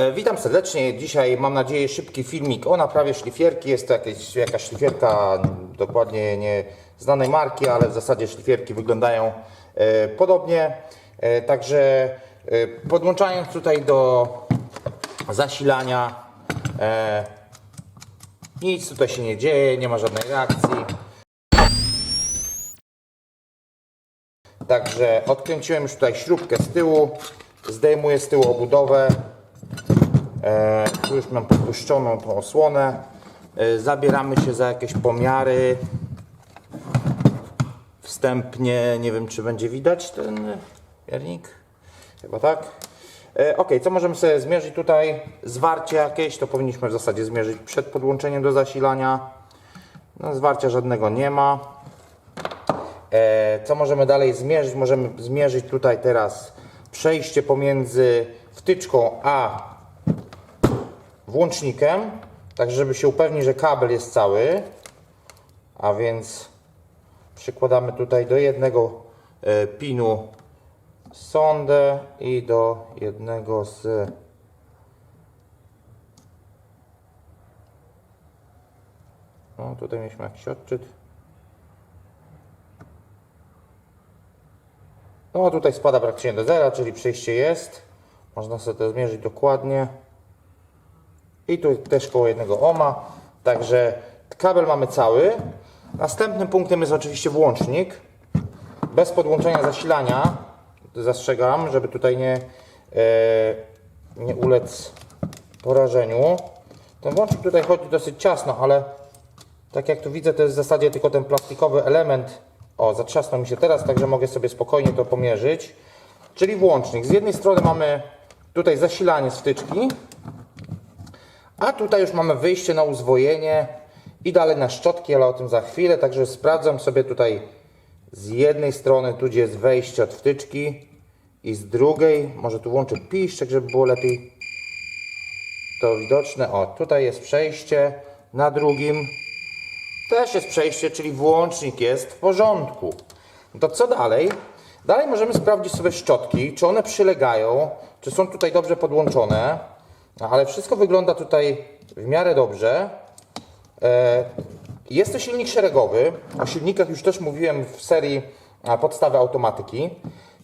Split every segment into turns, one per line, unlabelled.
E, Witam serdecznie. Dzisiaj mam nadzieję szybki filmik o naprawie szlifierki. Jest to jakieś, jakaś szlifierka dokładnie nie znanej marki, ale w zasadzie szlifierki wyglądają e, podobnie. E, także e, podłączając tutaj do zasilania e, nic tutaj się nie dzieje, nie ma żadnej reakcji. Także odkręciłem już tutaj śrubkę z tyłu, zdejmuję z tyłu obudowę. E, tu już mam podpuszczoną tą osłonę. E, zabieramy się za jakieś pomiary. Wstępnie, nie wiem czy będzie widać ten miernik. Chyba tak. E, ok, co możemy sobie zmierzyć tutaj? Zwarcie jakieś, to powinniśmy w zasadzie zmierzyć przed podłączeniem do zasilania. No, zwarcia żadnego nie ma. E, co możemy dalej zmierzyć? Możemy zmierzyć tutaj teraz przejście pomiędzy wtyczką a włącznikiem, tak żeby się upewnić, że kabel jest cały. A więc przykładamy tutaj do jednego e, pinu sondę i do jednego z no tutaj mieliśmy jakiś odczyt No tutaj spada praktycznie do zera, czyli przejście jest. Można sobie to zmierzyć dokładnie. I tu też koło jednego ohma. Także kabel mamy cały. Następnym punktem jest oczywiście włącznik. Bez podłączenia zasilania. Zastrzegam, żeby tutaj nie, e, nie ulec porażeniu. Ten włącznik tutaj chodzi dosyć ciasno, ale tak jak tu widzę, to jest w zasadzie tylko ten plastikowy element. O, zatrzasnął mi się teraz, także mogę sobie spokojnie to pomierzyć. Czyli włącznik. Z jednej strony mamy tutaj zasilanie z wtyczki, a tutaj już mamy wyjście na uzwojenie i dalej na szczotki, ale o tym za chwilę. Także sprawdzam sobie tutaj z jednej strony, tu gdzie jest wejście od wtyczki i z drugiej, może tu włączę piszczek, żeby było lepiej to widoczne. O, tutaj jest przejście, na drugim też jest przejście, czyli włącznik jest w porządku. No to co dalej? Dalej możemy sprawdzić sobie szczotki, czy one przylegają, czy są tutaj dobrze podłączone. Ale wszystko wygląda tutaj w miarę dobrze. E, Jest to silnik szeregowy. O silnikach już też mówiłem w serii a, podstawy automatyki.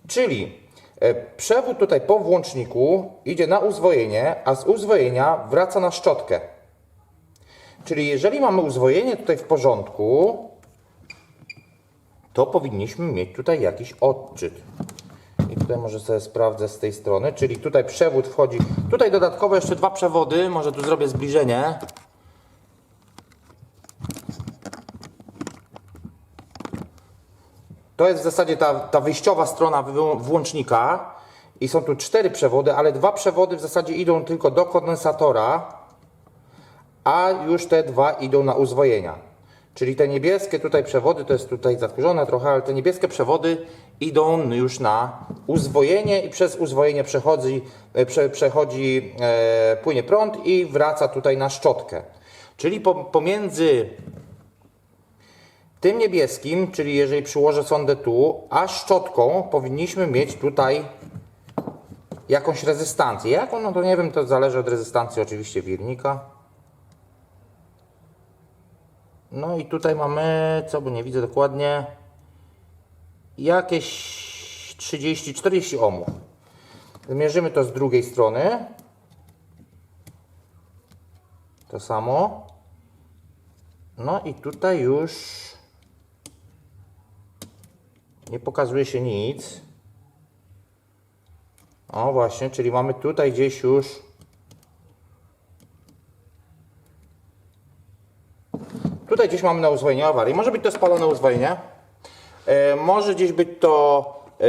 Czyli e, przewód tutaj po włączniku idzie na uzwojenie, a z uzwojenia wraca na szczotkę. Czyli jeżeli mamy uzwojenie tutaj w porządku, to powinniśmy mieć tutaj jakiś odczyt. Tutaj może sobie sprawdzę z tej strony, czyli tutaj przewód wchodzi. Tutaj dodatkowo jeszcze dwa przewody, może tu zrobię zbliżenie. To jest w zasadzie ta, ta wyjściowa strona włącznika i są tu cztery przewody, ale dwa przewody w zasadzie idą tylko do kondensatora, a już te dwa idą na uzwojenia. Czyli te niebieskie tutaj przewody, to jest tutaj zakurzone trochę, ale te niebieskie przewody idą już na uzwojenie i przez uzwojenie przechodzi, e, prze, przechodzi e, płynie prąd i wraca tutaj na szczotkę. Czyli po, pomiędzy tym niebieskim, czyli jeżeli przyłożę sondę tu, a szczotką powinniśmy mieć tutaj jakąś rezystancję. Jaką? No to nie wiem, to zależy od rezystancji oczywiście wirnika. No i tutaj mamy, co, bo nie widzę dokładnie, jakieś 30-40 ohmów. Zmierzymy to z drugiej strony. To samo. No i tutaj już nie pokazuje się nic. O właśnie, czyli mamy tutaj gdzieś już Tutaj gdzieś mamy na uzwojenie awarii. Może być to spalone uzwojenie. E, może gdzieś być to e,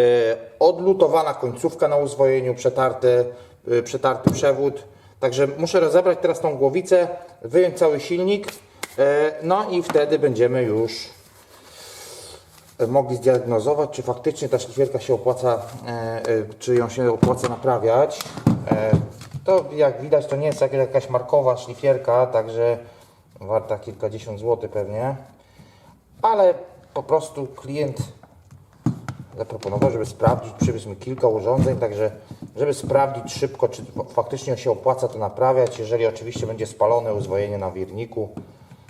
odlutowana końcówka na uzwojeniu, przetarty, e, przetarty przewód. Także muszę rozebrać teraz tą głowicę, wyjąć cały silnik. No i wtedy będziemy już mogli zdiagnozować, czy faktycznie ta szlifierka się opłaca, czy ją się opłaca naprawiać. To jak widać, to nie jest jak- jakaś markowa szlifierka, także warta kilkadziesiąt złotych pewnie, ale po prostu klient zaproponował, żeby sprawdzić, przywiózł mi kilka urządzeń, także żeby sprawdzić szybko, czy faktycznie się opłaca to naprawiać. Jeżeli oczywiście będzie spalone uzwojenie na wirniku,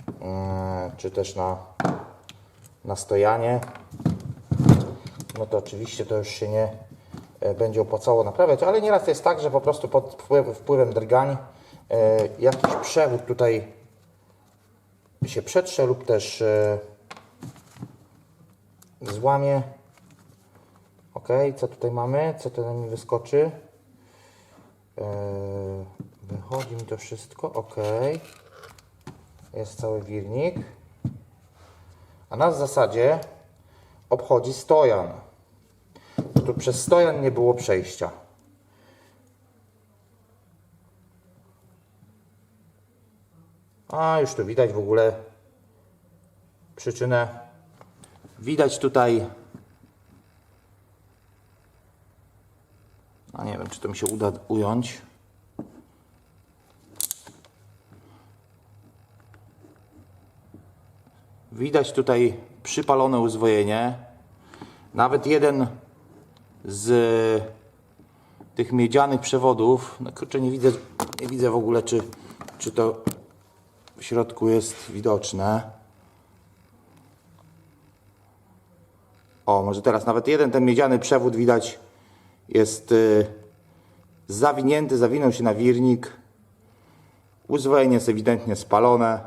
yy, czy też na, na stojanie, no to oczywiście to już się nie e, będzie opłacało naprawiać, ale nieraz jest tak, że po prostu pod wpływ, wpływem drgań e, jakiś przewód tutaj się przetrze lub też e, złamie. Ok, co tutaj mamy? Co tutaj mi wyskoczy? E, wychodzi mi to wszystko. Ok, jest cały wirnik. A nas w zasadzie obchodzi stojan. Tu przez stojan nie było przejścia. A już tu widać w ogóle przyczynę. Widać tutaj. A nie wiem, czy to mi się uda ująć. Widać tutaj przypalone uzwojenie. Nawet jeden z tych miedzianych przewodów, no kurczę, nie widzę, nie widzę w ogóle, czy, czy to w środku jest widoczne. O, może teraz nawet jeden ten miedziany przewód widać jest y, zawinięty, zawinął się na wirnik. Uzwojenie jest ewidentnie spalone.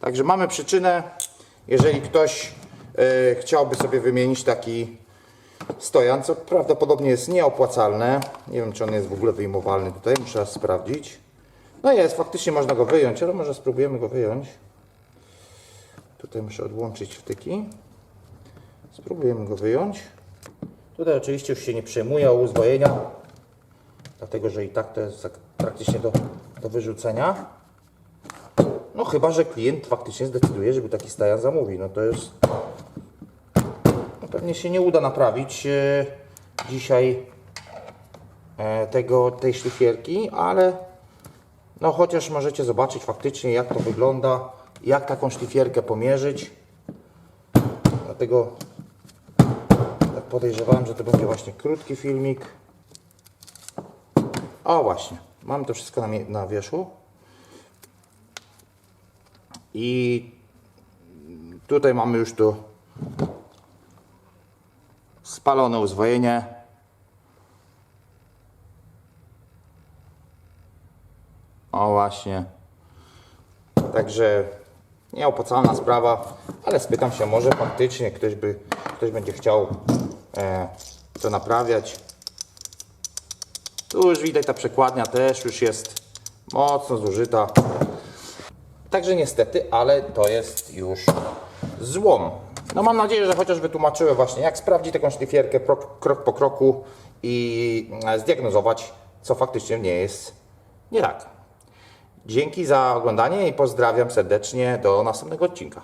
Także mamy przyczynę. Jeżeli ktoś y, chciałby sobie wymienić taki stojan, co prawdopodobnie jest nieopłacalne. Nie wiem, czy on jest w ogóle wyjmowalny tutaj, muszę sprawdzić. No jest, faktycznie można go wyjąć, ale może spróbujemy go wyjąć. Tutaj muszę odłączyć wtyki. Spróbujemy go wyjąć. Tutaj oczywiście już się nie przejmuje o dlatego że i tak to jest tak praktycznie do, do wyrzucenia. No chyba, że klient faktycznie zdecyduje, żeby taki stajan zamówi. No to jest... No pewnie się nie uda naprawić e, dzisiaj e, tego, tej szlifierki, ale no chociaż możecie zobaczyć faktycznie jak to wygląda, jak taką szlifierkę pomierzyć. Dlatego tak podejrzewałem, że to będzie właśnie krótki filmik. O właśnie, mam to wszystko na, na wierzchu. I tutaj mamy już tu spalone uzwojenie. O właśnie. Także nieopłacalna sprawa, ale spytam się, może faktycznie ktoś by, ktoś będzie chciał e, to naprawiać. Tu już widać ta przekładnia też już jest mocno zużyta. Także niestety, ale to jest już złom. No mam nadzieję, że chociaż wytłumaczyłem właśnie jak sprawdzić taką szlifierkę krok po kroku i e, zdiagnozować, co faktycznie nie jest nie tak. Dzięki za oglądanie i pozdrawiam serdecznie do następnego odcinka.